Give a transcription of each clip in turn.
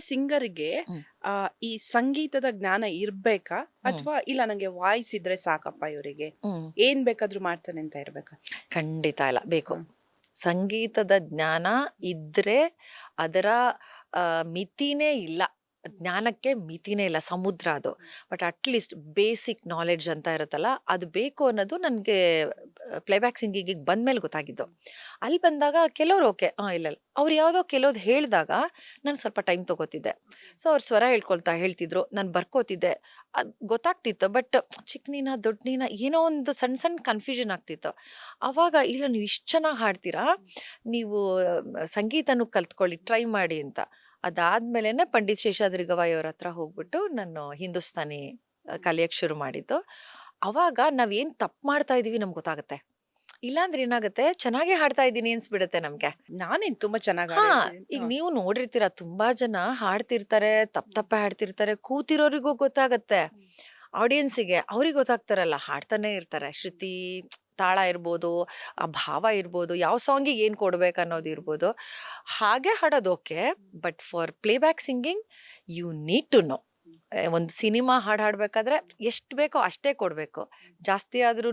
ಸಿಂಗರ್ಗೆ ಗೆ ಆ, ಈ ಸಂಗೀತದ ಜ್ಞಾನ ಇರ್ಬೇಕಾ? ಅಥವಾ ಇಲ್ಲ ನಂಗೆ ವಾಯ್ಸ್ ಇದ್ರೆ ಸಾಕಪ್ಪ ಇವರಿಗೆ? ಹ್ಮ್. ಏನ್ ಬೇಕಾದ್ರೂ ಮಾಡ್ತಾನೆ ಅಂತ ಇರ್ಬೇಕಾ? ಖಂಡಿತ ಇಲ್ಲ. ಬೇಕು. ಸಂಗೀತದ ಜ್ಞಾನ ಇದ್ರೆ ಅದರ ಆ, ಮಿತಿನೇ ಇಲ್ಲ. ಜ್ಞಾನಕ್ಕೆ ಮಿತಿನೇ ಇಲ್ಲ. ಸಮುದ್ರ ಅದು. ಬಟ್ ಅಟ್ಲೀಸ್ಟ್ ಬೇಸಿಕ್ ನಾಲೆಡ್ಜ್ ಅಂತ ಇರುತ್ತಲ್ಲ ಅದು ಬೇಕು ಅನ್ನೋದು ನನಗೆ ಪ್ಲೇಬ್ಯಾಕ್ ಸಿಂಗಿಗೆ ಬಂದ್ಮೇಲೆ ಗೊತ್ತಾಗಿದ್ದು. ಅಲ್ಲಿ ಬಂದಾಗ ಕೆಲವ್ರು ಓಕೆ ಹಾಂ ಇಲ್ಲ ಅವ್ರು ಯಾವುದೋ ಕೆಲವ್ದು ಹೇಳಿದಾಗ ನಾನು ಸ್ವಲ್ಪ ಟೈಮ್ ತೊಗೋತಿದ್ದೆ. ಸೊ ಅವ್ರು ಸ್ವರ ಹೇಳ್ಕೊಳ್ತಾ ಹೇಳ್ತಿದ್ರು, ನಾನು ಬರ್ಕೋತಿದ್ದೆ. ಅದು ಗೊತ್ತಾಗ್ತಿತ್ತು ಬಟ್ ಚಿಕ್ಕ ನೀನ, ದೊಡ್ಡ ನೀನ ಏನೋ ಒಂದು ಸಣ್ಣ ಸಣ್ಣ ಕನ್ಫ್ಯೂಷನ್ ಆಗ್ತಿತ್ತು. ಆವಾಗ ಇಲ್ಲ, ನೀವು ಇಷ್ಟು ಚೆನ್ನಾಗಿ ಹಾಡ್ತೀರಾ? ನೀವು, ಸಂಗೀತನೂ ಕಲ್ತ್ಕೊಳ್ಳಿ ಟ್ರೈ ಮಾಡಿ ಅಂತ. ಅದಾದ್ಮೇಲೆ ಪಂಡಿತ್ ಶೇಷಾದ್ರಿ ಗವಾಯಿ ಅವ್ರ ಹತ್ರ ಹೋಗ್ಬಿಟ್ಟು ನಾನು ಹಿಂದೂಸ್ತಾನಿ ಕಲಿಯೋಕ್ಕೆ ಶುರು ಮಾಡಿದ್ದು. ಅವಾಗ ನಾವೇನ್ ತಪ್ಪು ಮಾಡ್ತಾ ಇದೀವಿ ನಮ್ಗೆ ಗೊತ್ತಾಗುತ್ತೆ. ಇಲ್ಲಾಂದ್ರೆ ಏನಾಗುತ್ತೆ ಚೆನ್ನಾಗಿ ಹಾಡ್ತಾ ಇದ್ದೀನಿ ಅನ್ಸ್ಬಿಡುತ್ತೆ ನಮ್ಗೆ. ನಾನೇನ್ ತುಂಬಾ ಚೆನ್ನಾಗಿ ಹಾ ಈಗ ನೀವು ನೋಡಿರ್ತೀರ ತುಂಬಾ ಜನ ಹಾಡ್ತಿರ್ತಾರೆ ತಪ್ಪ ತಪ್ಪ ಹಾಡ್ತಿರ್ತಾರೆ ಕೂತಿರೋರಿಗೂ ಗೊತ್ತಾಗತ್ತೆ. ಆಡಿಯನ್ಸಿಗೆ ಅವ್ರಿಗೆ ಗೊತ್ತಾಗ್ತಾರಲ್ಲ ಹಾಡ್ತಾನೆ ಇರ್ತಾರೆ. ಶ್ರುತಿ ತಾಳ ಇರ್ಬೋದು ಆ ಭಾವ ಇರ್ಬೋದು ಯಾವ ಸಾಂಗಿಗೆ ಏನು ಕೊಡ್ಬೇಕು ಅನ್ನೋದು ಇರ್ಬೋದು. ಹಾಗೆ ಹಾಡೋದು okay but for playback singing you need to know. ಒಂದು ಸಿನಿಮಾ ಹಾಡು ಹಾಡಬೇಕಾದ್ರೆ ಎಷ್ಟು ಬೇಕೋ ಅಷ್ಟೇ ಕೊಡಬೇಕು. ಜಾಸ್ತಿ ಆದ್ರೂ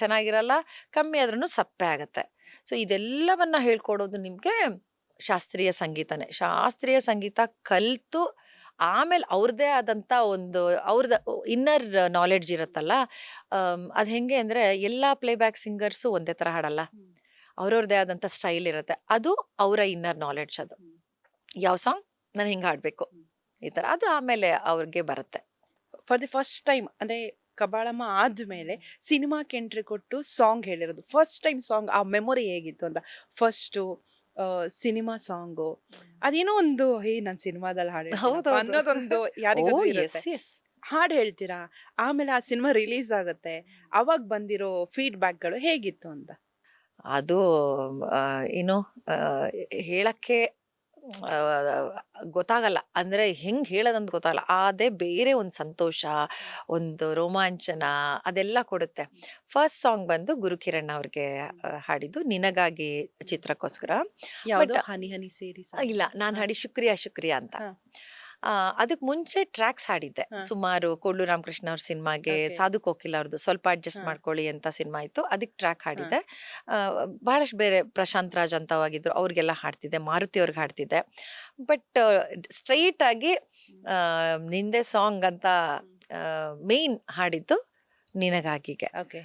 ಚೆನ್ನಾಗಿರಲ್ಲ ಕಮ್ಮಿ ಆದ್ರೂ ಸಪ್ಪೆ ಆಗುತ್ತೆ. ಸೊ ಇದೆಲ್ಲವನ್ನ ಹೇಳ್ಕೊಡೋದು ನಿಮಗೆ ಶಾಸ್ತ್ರೀಯ ಸಂಗೀತನೇ. ಶಾಸ್ತ್ರೀಯ ಸಂಗೀತ ಕಲಿತು ಆಮೇಲೆ ಅವ್ರದ್ದೇ ಆದಂಥ ಒಂದು ಅವ್ರದ ಇನ್ನರ್ ನಾಲೆಡ್ಜ್ ಇರುತ್ತಲ್ಲ ಅದು ಹೆಂಗೆ ಅಂದರೆ ಎಲ್ಲ ಪ್ಲೇಬ್ಯಾಕ್ ಸಿಂಗರ್ಸು ಒಂದೇ ಥರ ಹಾಡಲ್ಲ. ಅವ್ರವ್ರದ್ದೇ ಆದಂಥ ಸ್ಟೈಲ್ ಇರುತ್ತೆ. ಅದು ಅವರ ಇನ್ನರ್ ನಾಲೆಡ್ಜ್ ಅದು. ಯಾವ ಸಾಂಗ್ ನಾನು ಹಿಂಗೆ ಹಾಡಬೇಕು. ಈ ಥರ ಅದು ಆಮೇಲೆ ಅವ್ರಿಗೆ ಬರುತ್ತೆ. ಫಾರ್ ದಿ ಫಸ್ಟ್ ಟೈಮ್ ಅಂದ್ರೆ ಕಬಾಳಮ್ಮ ಆದ್ಮೇಲೆ ಸಿನಿಮಾಕ್ಕೆ ಎಂಟ್ರಿ ಕೊಟ್ಟು ಸಾಂಗ್ ಹೇಳಿರೋದು. ಫಸ್ಟ್ ಟೈಮ್ ಸಾಂಗ್ ಆ ಮೆಮೊರಿ ಹೇಗಿತ್ತು ಅಂತ. ಫಸ್ಟು ಸಿನಿಮಾ ಸಾಂಗು ಅದೇನೋ ಒಂದು ಹೇ ನಾನು ಸಿನಿಮಾದಲ್ಲಿ ಹಾಡು. ಅನ್ನೋದೊಂದು ಯಾರಿಗೂ ಹಾಡು ಹೇಳ್ತೀರಾ? ಆಮೇಲೆ ಆ ಸಿನಿಮಾ ರಿಲೀಸ್ ಆಗುತ್ತೆ. ಅವಾಗ ಬಂದಿರೋ ಫೀಡ್ಬ್ಯಾಕ್ಗಳು ಹೇಗಿತ್ತು ಅಂತ? ಅದು ಏನೋ ಹೇಳಕ್ಕೆ ಗೊತ್ತಾಗಲ್ಲ. ಅಂದ್ರೆ ಹೆಂಗೆ ಹೇಳೋದಂತ ಗೊತ್ತಾಗಲ್ಲ. ಅದೇ ಬೇರೆ ಒಂದು ಸಂತೋಷ ಒಂದು ರೋಮಾಂಚನ ಅದೆಲ್ಲ ಕೊಡುತ್ತೆ. ಫಸ್ಟ್ ಸಾಂಗ್ ಬಂದು ಗುರುಕಿರಣ್ ಅವ್ರಿಗೆ ಹಾಡಿದ್ದು. ನಿನಗಾಗಿ ಚಿತ್ರಕ್ಕೋಸ್ಕರ. ಹನಿ ಹನಿ ಸೇರಿ ಇಲ್ಲ ನಾನು ಹಾಡಿ ಶುಕ್ರಿಯಾ ಶುಕ್ರಿಯಾ ಅಂತ. ಅದಕ್ಕೆ ಮುಂಚೆ ಟ್ರ್ಯಾಕ್ಸ್ ಹಾಡಿದ್ದೆ. ಸುಮಾರು ಕೋಡ್ಲು ರಾಮಕೃಷ್ಣ ಅವ್ರ ಸಿನಿಮಾಗೆ. ಸಾಧು ಕೋಕಿಲ್ ಅವ್ರದ್ದು ಸ್ವಲ್ಪ ಅಡ್ಜಸ್ಟ್ ಮಾಡ್ಕೊಳ್ಳಿ ಅಂತ ಸಿನಿಮಾ ಇತ್ತು. ಅದಕ್ಕೆ ಟ್ರ್ಯಾಕ್ ಹಾಡಿದ್ದೆ. ಬಹಳಷ್ಟು ಬೇರೆ ಪ್ರಶಾಂತ್ ರಾಜ್ ಅಂತವಾಗಿದ್ರು ಅವ್ರಿಗೆಲ್ಲ ಹಾಡ್ತಿದ್ದೆ ಮಾರುತಿ ಅವ್ರಿಗೆ ಹಾಡ್ತಿದ್ದೆ. ಬಟ್ ಸ್ಟ್ರೈಟ್ ಆಗಿ ನಿಂದೆ ಸಾಂಗ್ ಅಂತ ಮೇನ್ ಹಾಡಿದ್ದು ನಿನಗಾಗಿಗೆ. ಓಕೆ